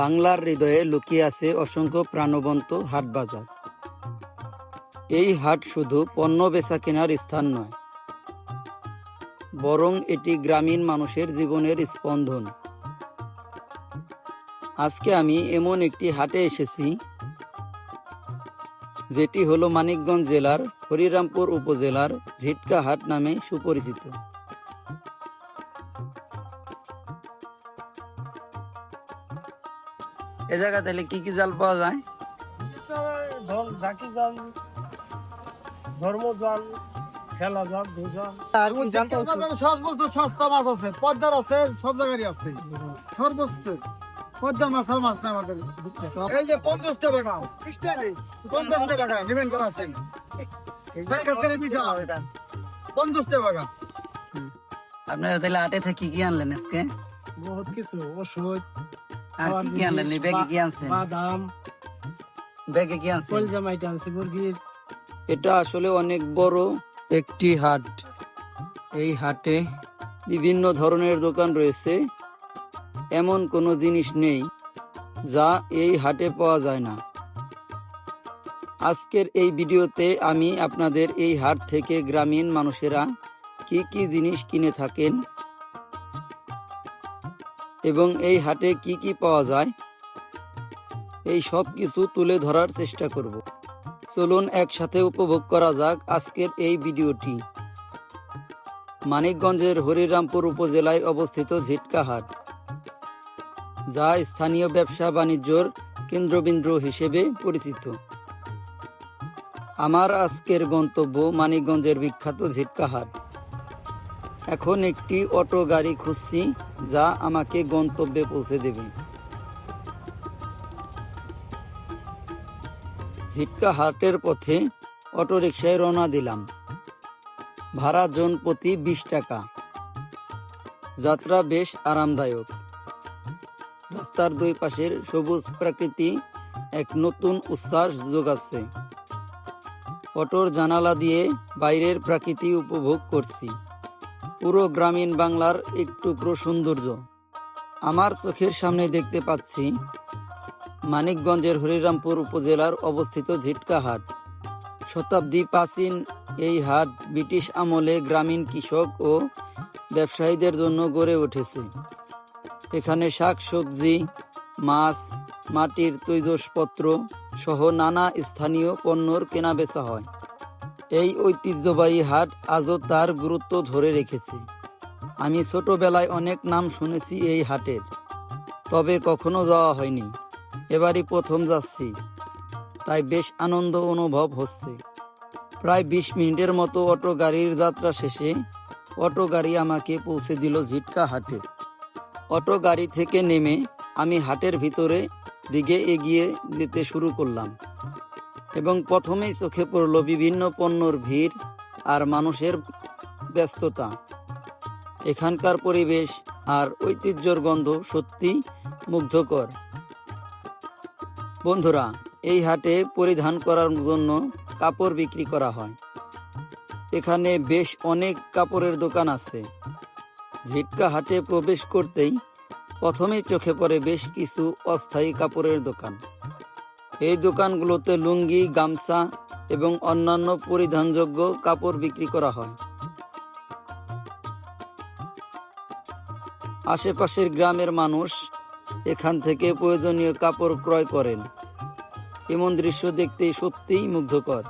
বাংলার হৃদয়ে লুকিয়ে আছে অসংখ্য প্রাণবন্ত হাট বাজার। এই হাট শুধু পণ্য বেচা কেনার স্থান নয়, বরং এটি গ্রামীণ মানুষের জীবনের স্পন্দন। আজকে আমি এমন একটি হাটে এসেছি, যেটি হলো মানিকগঞ্জ জেলার হরিরামপুর উপজেলার ঝিটকা হাট নামে সুপরিচিত। এ জায়গা তাহলে কি কি জাল পাওয়া যায়? জাল ধর্ম জাল খেলা জাল দুজাল বাজারে সর্বোচ্চ সস্তা মাছ আছে পদ্মার আছে সব জায়গারই আছে। সর্বোচ্চ পদ্মার মাছ আর মাছ নাই আমাদের। এই যে পঞ্চাশ টাকা পঞ্চাশ টাকা নেবেন করা আছে পঞ্চাশ টাকা আপনারা তাহলে হাটে থেকে কি কি আনলেন আজকে? বহুত কিছু ওষুধ আর কি কি আনলেন? এই ব্যাগে কি আনছেন? বাদাম। ব্যাগে কি আনছেন? কলজা মাইটা আছে মুরগির। এটা আসলে অনেক বড় একটি হাট। এই হাটে বিভিন্ন ধরনের দোকান রয়েছে। এমন কোনো জিনিস নেই যা এই হাটে পাওয়া যায় না। আজকের এই ভিডিওতে আমি আপনাদের এই হাট থেকে গ্রামীণ মানুষেরা কি কি জিনিস কিনে থাকেন এবং এই হাটে কি কি পাওয়া যায়? এই সব কিছু তুলে ধরার চেষ্টা করব। চলুন একসাথে উপভোগ করা যাক আজকের এই ভিডিওটি। মানিকগঞ্জের হরিরামপুর উপজেলায় অবস্থিত ঝিটকা হাট। যা স্থানীয় ব্যবসা বাণিজ্যর কেন্দ্রবিন্দু হিসেবে পরিচিত। আমার আজকের গন্তব্য মানিকগঞ্জের বিখ্যাত ঝিটকা হাট। এখন একটি অটো গাড়ি খুঁজছি, যা আমাকে গন্তব্যে পৌঁছে দেবে। ঝিটকা হাটের পথে অটোরিকশায় রওনা দিলাম। ভাড়া জন প্রতি বিশ টাকা। যাত্রা বেশ আরামদায়ক। রাস্তার দুই পাশের সবুজ প্রকৃতি এক নতুন উচ্ছ্বাস যোগাচ্ছে। অটোর জানালা দিয়ে বাইরের প্রাকৃতি উপভোগ করছি। পুরো গ্রামীণ বাংলার এক টুকরো সৌন্দর্য। আমার চোখের সামনে দেখতে পাচ্ছি মানিকগঞ্জের হরিরামপুর উপজেলার অবস্থিত ঝিটকা হাট। শতাব্দী প্রাচীন এই হাট ব্রিটিশ আমলে গ্রামীণ কৃষক ও ব্যবসায়ীদের জন্য গড়ে উঠেছে। এখানে শাক, সবজি, মাছ, মাটির তৈজসপত্র সহ নানা স্থানীয় পণ্যর কেনাবেচা হয়। এই ঐতিহ্যবাহী হাট আজও তার গুরুত্ব ধরে রেখেছে। আমি ছোটবেলায় অনেক নাম শুনেছি এই হাটের, তবে কখনো যাওয়া হয়নি। এবারই প্রথম যাচ্ছি। তাই বেশ আনন্দ অনুভব হচ্ছে। প্রায় বিশ মিনিটের মতো অটো গাড়ির যাত্রা শেষে অটো গাড়ি আমাকে পৌঁছে দিল ঝিটকা হাটে। অটো গাড়ি থেকে নেমে আমি হাটের ভিতরে দিকে এগিয়ে যেতে শুরু করলাম। এবং প্রথমেই চোখে পড়ল বিভিন্ন পণ্যর ভিড় আর মানুষের ব্যস্ততা। এখানকার পরিবেশ আর ঐতিহ্যর গন্ধ সত্যি মুগ্ধকর। বন্ধুরা, এই হাটে পরিধান করার জন্য কাপড় বিক্রি করা হয়। এখানে বেশ অনেক কাপড়ের দোকান আছে। ঝিটকা হাটে প্রবেশ করতেই প্রথমেই চোখে পড়ে বেশ কিছু অস্থায়ী কাপড়ের দোকান। এই দোকানগুলোতে লুঙ্গি, গামছা এবং অন্যান্য পরিধানযোগ্য কাপড় বিক্রি করা হয়। আশেপাশের গ্রামের মানুষ এখান থেকে প্রয়োজনীয় কাপড় ক্রয় করেন। এমন দৃশ্য দেখতে সত্যিই মুগ্ধকর।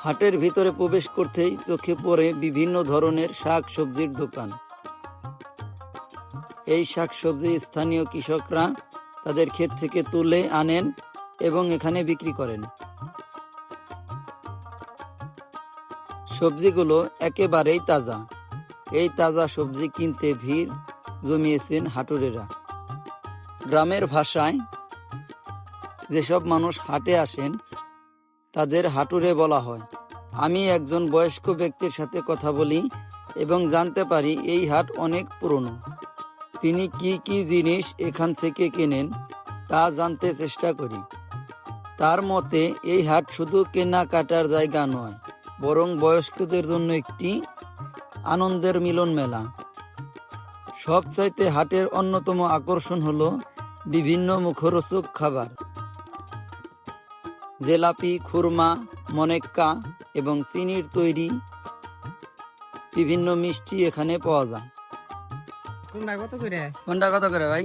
হাটের ভিতরে প্রবেশ করতেই চোখে পড়ে বিভিন্ন ধরনের শাক সবজির দোকান। এই শাক সবজি স্থানীয় কৃষকরা তাদের ক্ষেত থেকে তুলে আনেন এবং এখানে বিক্রি করেন। সবজিগুলো একেবারেই তাজা। এই তাজা সবজি কিনতে ভিড় জমিয়েছেন হাটুরেরা। গ্রামের ভাষায় যেসব মানুষ হাটে আসেন, তাদের হাটুরে বলা হয়। আমি একজন বয়স্ক ব্যক্তির সাথে কথা বলি এবং জানতে পারি এই হাট অনেক পুরনো। তিনি কি কি জিনিস এখান থেকে কেনেন, তা জানতে চেষ্টা করি। তার মতে, এই হাট শুধু কেনাকাটার জায়গা নয়, বরং বয়স্কদের জন্য একটি আনন্দের মিলন মেলা। সবচাইতে হাটের অন্যতম আকর্ষণ হল বিভিন্ন মুখরোচক খাবার। জেলাপি, খুরমা, মনেক্কা এবং চিনির তৈরি বিভিন্ন মিষ্টি এখানে পাওয়া যায়। কোনটা কত করে? কোনটা কত করে ভাই?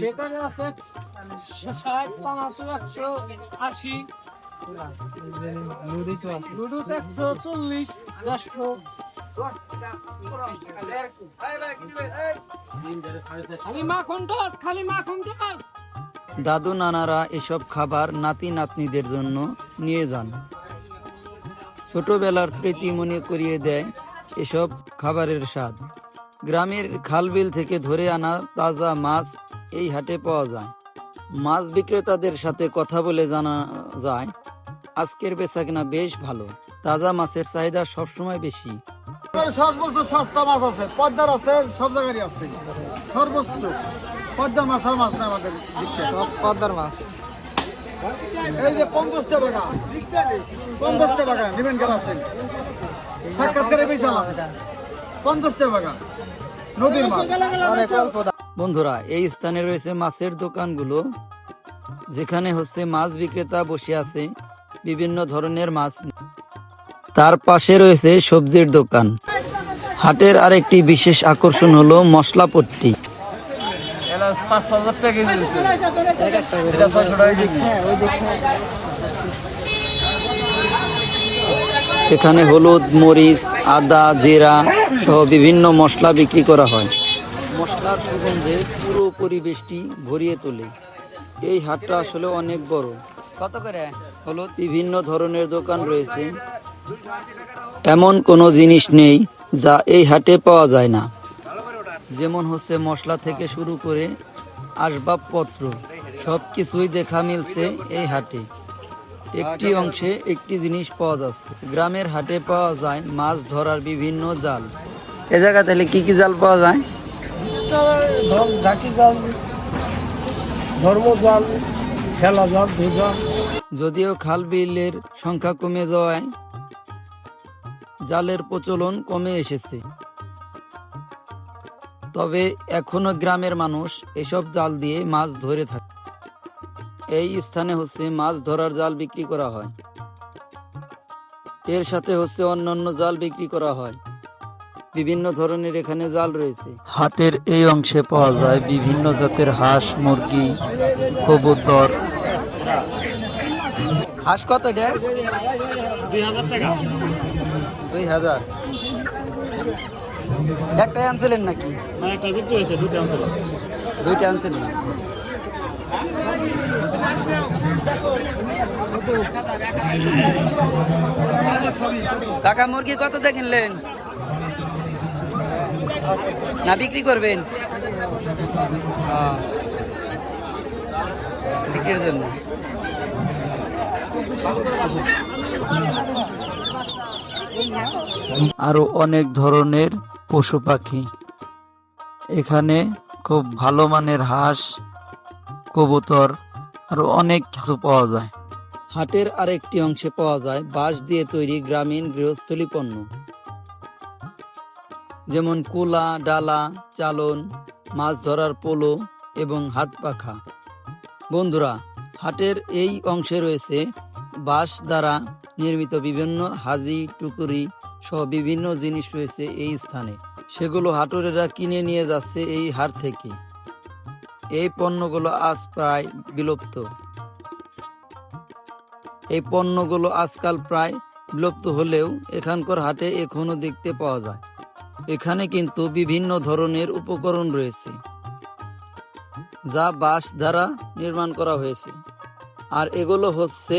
বেকারে আছে দাদু নানারা এসব খাবার নাতি নাতনিদের জন্য নিয়ে যান। ছোটবেলার স্মৃতি মনে করিয়ে দেয়। এসব খাবারের স্বাদ। গ্রামের খালবিল থেকে ধরে আনা তাজা মাছ এই হাটে পাওয়া যায়। মাছ বিক্রেতাদের সাথে কথা বলে জানা যায় আজকের বেচা কিনা বেশ ভালো। তাজা মাছের চাহিদা সবসময় বেশি। সর্বোচ্চ সস্তা মাছ আছে পদ্মার আছে সব জায়গারই আছে। সর্বোচ্চ পদ্মার মাছ আর মাছ না আমাদের পদ্মার মাছ। এই যে পঞ্চাশ টাকা। পঞ্চাশ টাকা নেবেন কেন আছেন সাক্ষাৎকারে বেশি পঞ্চাশ টাকা নদীর বন্ধুরা এই স্থানে রয়েছে মাছের দোকানগুলো যেখানে হচ্ছে মাছ বিক্রেতা বসে আছে বিভিন্ন ধরনের মাছ। তার পাশে রয়েছে সবজির দোকান। হাটের আরেকটি বিশেষ আকর্ষণ হলো মশলাপট্টি। এখানে হলুদ, মরিচ, আদা, জিরা সহ বিভিন্ন মশলা বিক্রি করা হয়। মশলার সুগন্ধে পুরো পরিবেশটি ভরিয়ে তোলে। এই হাটটা আসলে অনেক বড়। কত করে? হলুদ? বিভিন্ন ধরনের দোকান রয়েছে। এমন কোনো জিনিস নেই যা এই হাটে পাওয়া যায় না। যেমন হচ্ছে মশলা থেকে শুরু করে আসবাবপত্র সব কিছুই দেখা মিলছে এই হাটে। একটি অংশে একটি জিনিস পাওয়া যাচ্ছে। গ্রামের হাটে পাওয়া যায় মাছ ধরার বিভিন্ন জাল। এ জায়গা তাহলে কি কি জাল পাওয়া যায়? খেলা জাল ধুজাল যদিও খাল বিলের সংখ্যা কমে যাওয়ায় জালের প্রচলন কমে এসেছে। তবে এখনও গ্রামের মানুষ এসব জাল দিয়ে মাছ ধরে থাকে। এই স্থানে হচ্ছে মাছ ধরার জাল বিক্রি করা হয়। এর সাথে হচ্ছে অন্যান্য জাল বিক্রি করা হয়। বিভিন্ন ধরনের এখানে জাল রয়েছে। হাটের এই অংশে পাওয়া যায় বিভিন্ন জাতের হাঁস মুরগি কবুতর। হাঁস কত দুই হাজার একটাই আনছিলেন নাকি? একটা দুইটা আনছিলেন। কাকা, মুরগি কত কিনলেন? না, বিক্রি করবেন? বিক্রির জন্য। আরও অনেক ধরনের পশু পাখি। এখানে খুব ভালো মানের হাঁস, কবুতর আরও অনেক কিছু পাওয়া যায়। হাটের আরেকটি অংশে পাওয়া যায় বাঁশ দিয়ে তৈরি গ্রামীণ গৃহস্থলী পণ্য। যেমন কুলা, ডালা, চালন, মাছ ধরার পোলো এবং হাত পাখা। বন্ধুরা, হাটের এই অংশে রয়েছে বাঁশ দ্বারা নির্মিত বিভিন্ন হাজি, টুকুরি সহ বিভিন্ন জিনিস রয়েছে এই স্থানে। সেগুলো হাটুরেরা কিনে নিয়ে যাচ্ছে এই হাট থেকে। এই পণ্যগুলো আজ প্রায় বিলুপ্ত। এই পণ্যগুলো আজকাল প্রায় বিলুপ্ত হলেও এখানকার হাটে এখনও দেখতে পাওয়া যায়। এখানে কিন্তু বিভিন্ন ধরনের উপকরণ রয়েছে, যা বাঁশ দ্বারা নির্মাণ করা হয়েছে। আর এগুলো হচ্ছে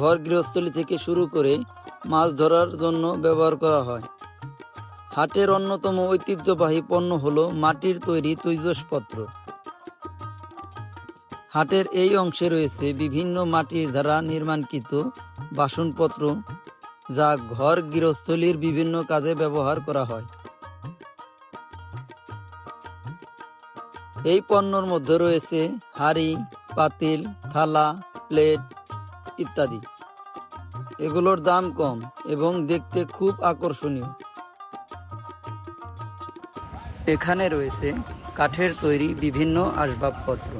ঘর গৃহস্থলী থেকে শুরু করে মাছ ধরার জন্য ব্যবহার করা হয়। হাটের অন্যতম ঐতিহ্যবাহী পণ্য হলো মাটির তৈরি তৈজসপত্র। হাটের এই অংশে রয়েছে বিভিন্ন মাটির দ্বারা নির্মাণকৃত বাসনপত্র, যা ঘর গৃহস্থলীর বিভিন্ন কাজে ব্যবহার করা হয়। এই পণ্যর মধ্যে রয়েছে হাড়ি, পাতিল, থালা, প্লেট ইত্যাদি। এগুলোর দাম কম এবং দেখতে খুব আকর্ষণীয়। এখানে রয়েছে কাঠের তৈরি বিভিন্ন আসবাবপত্র।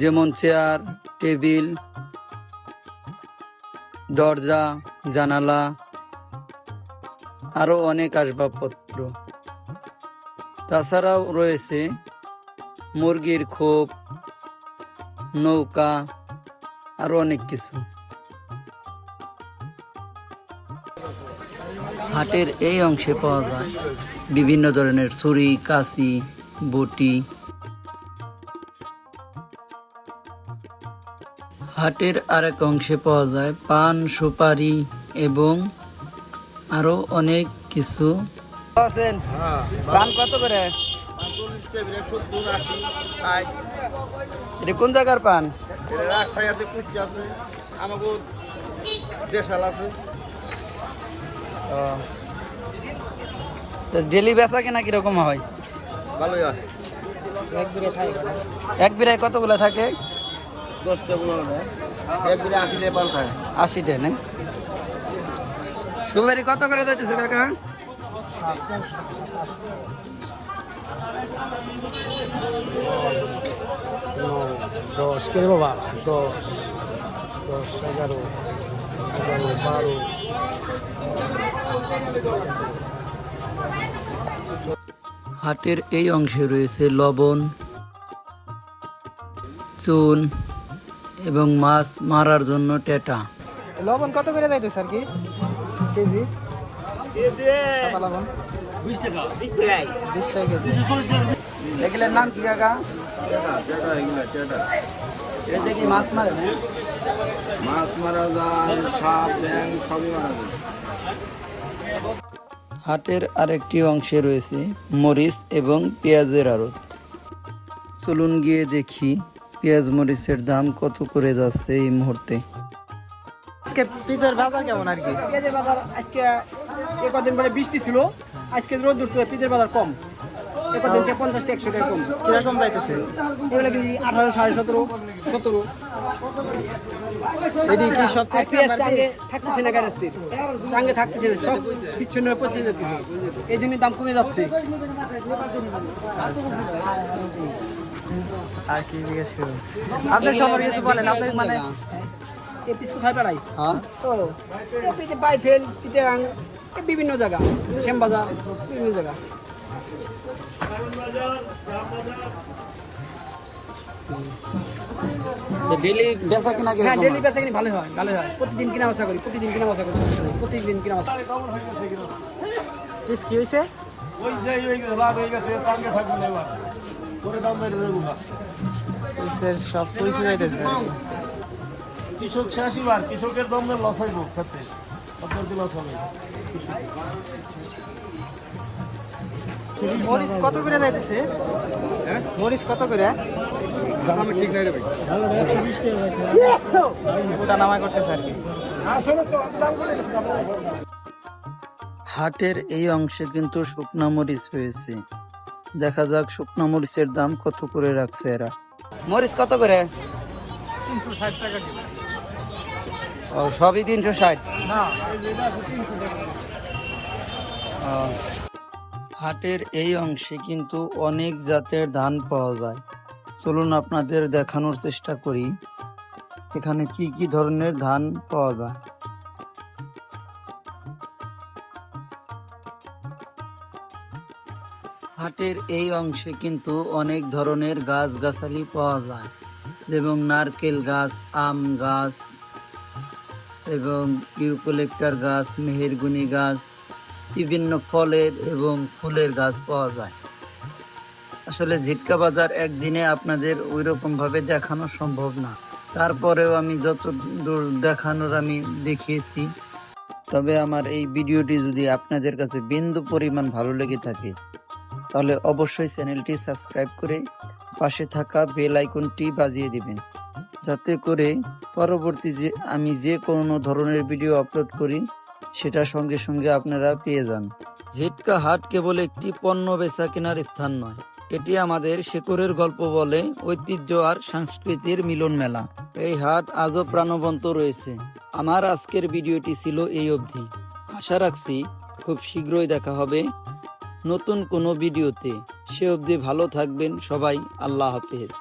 যেমন চেয়ার, টেবিল, দরজা, জানালা আরও অনেক আসবাবপত্র। তাছাড়াও রয়েছে মুরগির খোপ, নৌকা আরও অনেক কিছু। হাটের এই অংশে পাওয়া যায় বিভিন্ন ধরনের ছুরি, কাঁচি, বটি হাটের আরেক অংশে পাওয়া যায় পান সুপারি এবং আরও অনেক কিছু। আছেন? পান কত করে? এটা কোন জায়গার পান? ডেলি বেচা কেনা কীরকম হয়? ভালোই আছে এক বিরায় কতগুলো থাকে? দশটা সুপারি কত করে যাইতেছে কাকা? দশ করে বাবা দশ। দশ এগারো এগারো বারো। হাটের এই অংশে রয়েছে লবণ চুন এবং মাছ মারার জন্য টেটা। লবণ কত করে যাইতেছে আর কি? কেজি? সাদা লবণ। বিশ টাকা। বিশ টাকা কেজি। এগুলোর নাম কি কাকা? কি মাছ মারে মাছ মারা যায় সাপ ব্যাং সবই মারা যায়। হাটের আরেকটি অংশে রয়েছে মরিচ এবং পেঁয়াজের আড়ত। চলুন গিয়ে দেখি পেঁয়াজ মরিচের দাম কত করে যাচ্ছে এই মুহূর্তে? আজকে পিসের বাজার কেমন আর কি? পেঁয়াজের বাজার আজকে এ কদিন পরে বৃষ্টি ছিল আজকে রোদ উঠতে পেঁয়াজের বাজার কম। এ কদিন থেকে পঞ্চাশ থেকে একশো টাকা কম। কীরকম যাইতেছে? এগুলো কি আঠারো সাড়ে সতেরো সতেরো? এটি কি সব পেঁয়াজ সঙ্গে থাকতেছে না গ্যারেস্তির সঙ্গে থাকতেছে না সব বিচ্ছিন্ন হয়ে পচে যাচ্ছে। এই জন্য দাম কমে যাচ্ছে। আর কি জিজ্ঞেস করুন আপনার সম্পর্কে কিছু বলেন আপনি মানে এ পিস কোথায় বেড়াই। হ্যাঁ। তো বাইফেল চিটাগাং বিভিন্ন জায়গা শ্যামবাজার বিভিন্ন জায়গা। ডেলি বেচা কিনা হ্যাঁ ডেলি বেচা কিনি ভালো হয় ভালো হয়। প্রতিদিন কিনা বেচা করি প্রতিদিন কিনা বেচা করি প্রতিদিন কিনা বেচা পিস কি হয়েছে সব পয়সা যাইতেছে আর কৃষক শেষই বার কৃষকের দমে লস হইব খেতে। আপনার লস হবে? মরিচ কত করে যাইতেছে মরিচ কত করে? আমি ঠিক নাই রে ভাই। ওটা নামা করতেছে আর কি। হাটের এই অংশে কিন্তু শুকনা মরিচ রয়েছে দেখা যাক শুকনা মরিচের দাম কত করে রাখছে এরা। মরিচ কত করে? ও, সবই তিনশো ষাট। হাটের এই অংশে কিন্তু অনেক জাতের ধান পাওয়া যায়। চলুন আপনাদের দেখানোর চেষ্টা করি। এখানে কি কি ধরনের ধান পাওয়া যায়? হাটের এই অংশে কিন্তু অনেক ধরনের গাছগাছালি পাওয়া যায়। এবং নারকেল গাছ, আম গাছ এবং ইউকোলেক্টার গাছ, মেহেরগুনি গাছ, বিভিন্ন ফলের এবং ফুলের গাছ পাওয়া যায়। আসলে ঝিটকা বাজার একদিনে আপনাদের ওই ভাবে দেখানো সম্ভব না। তারপরেও আমি যত দূর দেখানোর আমি দেখিয়েছি। তবে আমার এই ভিডিওটি যদি আপনাদের কাছে বিন্দু পরিমাণ ভালো লেগে থাকে তাহলে অবশ্যই চ্যানেলটি সাবস্ক্রাইব করে পাশে থাকা বেল আইকনটি বাজিয়ে দিবেন। যাতে করে পরবর্তী যে আমি যে কোনো ধরনের ভিডিও আপলোড করি, সেটা সঙ্গে সঙ্গে আপনারা পেয়ে যান। ঝিটকা হাট কেবল একটি পণ্য বেচা কেনার স্থান নয়, এটি আমাদের শেকরের গল্প বলে ঐতিহ্য আর সংস্কৃতির মিলন মেলা। এই হাট আজও প্রাণবন্ত রয়েছে। আমার আজকের ভিডিওটি ছিল এই অবধি। আশা রাখছি খুব শীঘ্রই দেখা হবে। নতুন কোনো ভিডিওতে সে অবধি ভালো থাকবেন সবাই আল্লাহ হাফেজ।